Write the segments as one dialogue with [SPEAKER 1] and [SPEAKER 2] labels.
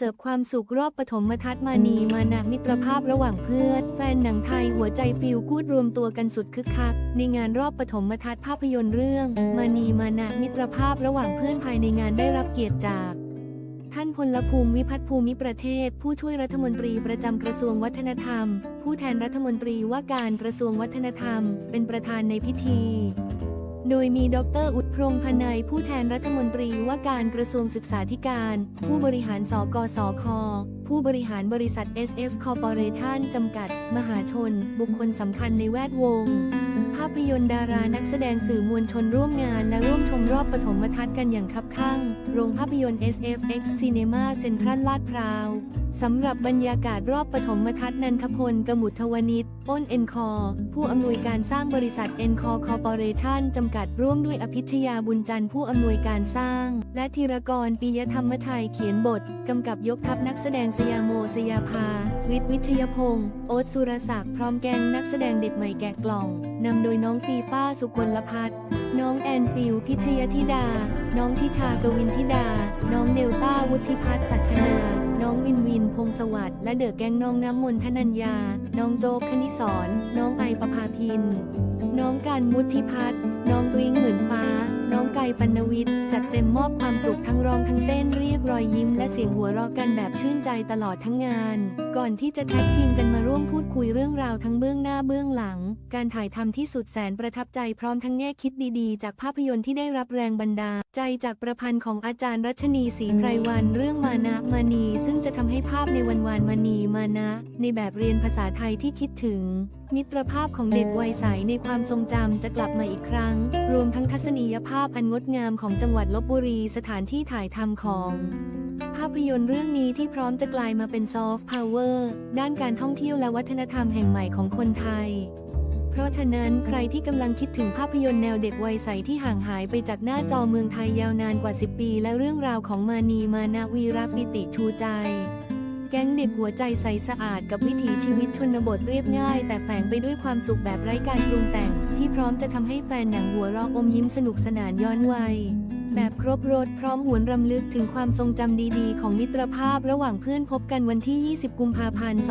[SPEAKER 1] สิร์ฟความสุขรอบปฐมทัศน์มานีมานะมิตรภาพระหว่างเพื่อน แฟนหนังไทยหัวใจฟิลกูดรวมตัวกันสุดคึกคัก ในงานรอบปฐมทัศน์ภาพยนตร์เรื่อง มานีมานะมิตรภาพระหว่างเพื่อนภายในงานได้รับเกียรติจากท่านพลภูมิวิพัฒน์ภูมิประเทศ ผู้ช่วยรัฐมนตรีประจำกระทรวงวัฒนธรรม ผู้แทนรัฐมนตรีว่าการกระทรวงวัฒนธรรม เป็นประธานในพิธี โดยมีดรอุดพรหมพนัยผู้แทนรัฐมนตรีว่าการกระทรวงศึกษาธิการ ผู้บริหารสกสค ผู้บริหารบริษัท SF Corporation จำกัด มหาชน บุคคลสำคัญในแวดวง ภาพยนตร์ดารานักแสดงสื่อมวลชนร่วมงานและร่วมชมรอบปฐมทัศน์กันอย่างคับข้างโรงภาพยนตร์ SFX Cinema Central ลาดพร้าว สำหรับบรรยากาศรอบปฐมทัศน์นันทพลกมุทวนิชอ้นเอ็นคอผู้อำนวยการสร้างบริษัทเอ็นคอคอร์ปอเรชั่นจำกัดร่วมด้วยอภิชยาบุญจันทร์ผู้อำนวยการสร้าง และธีรกรปิยธรรมชัยเขียนบทกำกับยกทัพนักแสดงสยามโมสยาภาฤทธิ์วิชยพงศ์โอ๊ตสุรศักดิ์พร้อมแกงนักแสดงเด็กใหม่แกะกล่องนำโดยน้องฟีฟ้าสุกลพัฒน์น้องแอนฟิลพิชยธิดา น้องทิชากวินธิดา น้องเดลต้าวุฒิพัฒน์สัชนา น้องวินวินพงสวัสดิ์และเดอะแกงน้องน้ำมนต์ธนัญญา น้องโจกคณิสอน น้องไอประภาพิน น้องการมุทิพัฒน์น้องริ้งเหมือนฟ้า น้องไก่ปัณวิทย์จัดเต็มมอบความสุขทั้งร้องทั้งเต้นเรียกรอยยิ้มและเสียงหัวเราะกันแบบชื่นใจตลอดทั้งงาน ก่อนที่จะแท็กทีมกันมาร่วมพูดคุยเรื่องราวทั้งเบื้องหน้าเบื้องหลัง การถ่ายทำที่สุดแสนประทับใจพร้อมทั้งแง่คิดดีๆ จากภาพยนตร์ที่ได้รับแรงบันดาลใจจากประพันธ์ของอาจารย์รัชนีศรีไพรวันเรื่องมานะมานี ซึ่งจะทำให้ภาพในวันวานมานีมานะ ในแบบเรียนภาษาไทยที่คิดถึงมิตรภาพของเด็กวัยใสในความทรงจำจะกลับมาอีกครั้ง รวมทั้งทัศนียภาพาพอันงดงามของจังหวัดลบบุรีสถานที่ถ่ายทำของ ภาพยนตร์เรื่องนี้ที่พร้อมจะกลายมาเป็นซอฟต์พาวเวอร์ด้านการท่องเที่ยวและวัฒนธรรมแห่งใหม่ของคนไทย เพราะฉะนั้นใครที่กำลังคิดถึงภาพยนตร์แนวเด็กวัยใสที่ห่างหายไปจากหน้าจอเมืองไทยยาวนานกว่า 10 ปี และเรื่องราวของมานีมานาวีรปิติชูใจ แก๊งเด็กหัวใจใสสะอาดกับวิถีชีวิตชนบทเรียบง่าย แต่แฝงไปด้วยความสุขแบบไร้การปรุงแต่ง ที่พร้อมจะทำให้แฟนหนังหัวเราะอมยิ้มสนุกสนานย้อนวัย แบบครบรถพร้อมหวนรำลึกถึงความทรงจำดีๆ ของมิตรภาพระหว่างเพื่อนพบกันวันที่ 20 กุมภาพันธ์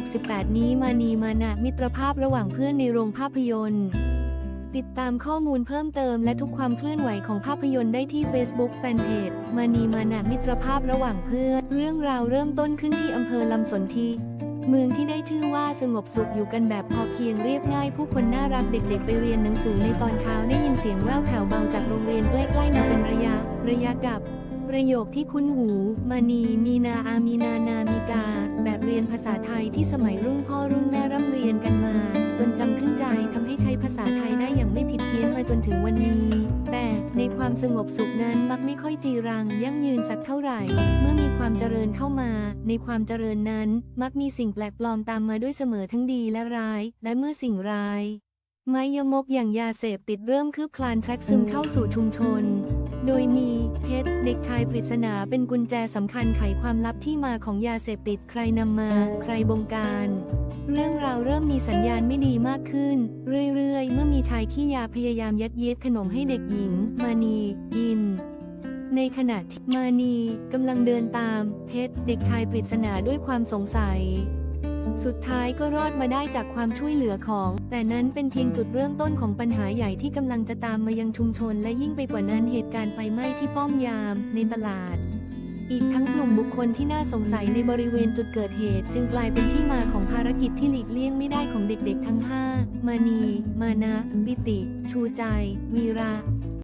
[SPEAKER 1] 2568 นี้มานีมานะมิตรภาพระหว่างเพื่อนในโรงภาพยนตร์ ติดตามข้อมูลเพิ่มเติมและทุกความเคลื่อนไหวของภาพยนตร์ได้ที่ Facebook Fanpage มานีมานะมิตรภาพระหว่างเพื่อนเรื่องราวเริ่มต้นขึ้นที่อำเภอลำสนธิเมืองที่ได้ชื่อว่าสงบสุขอยู่กันแบบพอเพียงเรียบง่าย ผู้คนน่ารักเด็กๆ ไปเรียนหนังสือในตอนเช้าได้ยินเสียงแว่วแผ่วเบาจากโรงเรียนใกล้ๆมาเป็นระยะ ระยะกับ ประโยคที่คุ้นหู มานีมีนาอามีนานามีกา แบบเรียนภาษาไทยที่สมัยรุ่นพ่อรุ่นแม่ร่ำเรียนกันมา จนจำขึ้นใจทำให้ใช้ภาษาไทยได้อย่างไม่ผิดเพี้ยนมาจนถึงวันนี้ แต่ในความสงบสุขนั้นมักไม่ค่อยจีรัง ยั่งยืนสักเท่าไหร่ เมื่อมีความเจริญเข้ามา ในความเจริญนั้น มักมีสิ่งแปลกปลอมตามมาด้วยเสมอทั้งดีและร้าย และเมื่อสิ่งร้ายไม้ยมกอย่างยาเสพติดเริ่มคืบคลานแทรกซึมเข้าสู่ชุมชน โดยมีเพชรเด็กชายปริศนาเป็นกุญแจสำคัญไขความลับที่มาของยาเสพติดใครนำมา ใครบงการ เรื่องราวเริ่มมีสัญญาณไม่ดีมากขึ้น เรื่อยๆ เมื่อมีชายขี้ยาพยายามยัดเยียดขนมให้เด็กหญิง มานีกิน ในขณะที่มานีกำลังเดินตาม เพชรเด็กชายปริศนาด้วยความสงสัย สุดท้ายก็รอดมาได้จากความช่วยเหลือของ แต่นั้นเป็นเพียงจุดเริ่มต้นของปัญหาใหญ่ที่กำลังจะตามมายังชุมชน และยิ่งไปกว่านั้นเหตุการณ์ไฟไหม้ที่ป้อมยามในตลาด อีกทั้งกลุ่มบุคคลที่น่าสงสัยในบริเวณจุดเกิดเหตุ จึงกลายเป็นที่มาของภารกิจที่หลีกเลี่ยงไม่ได้ของเด็กๆ ทั้ง 5 มานี มานะปิติ ชูใจ วีระ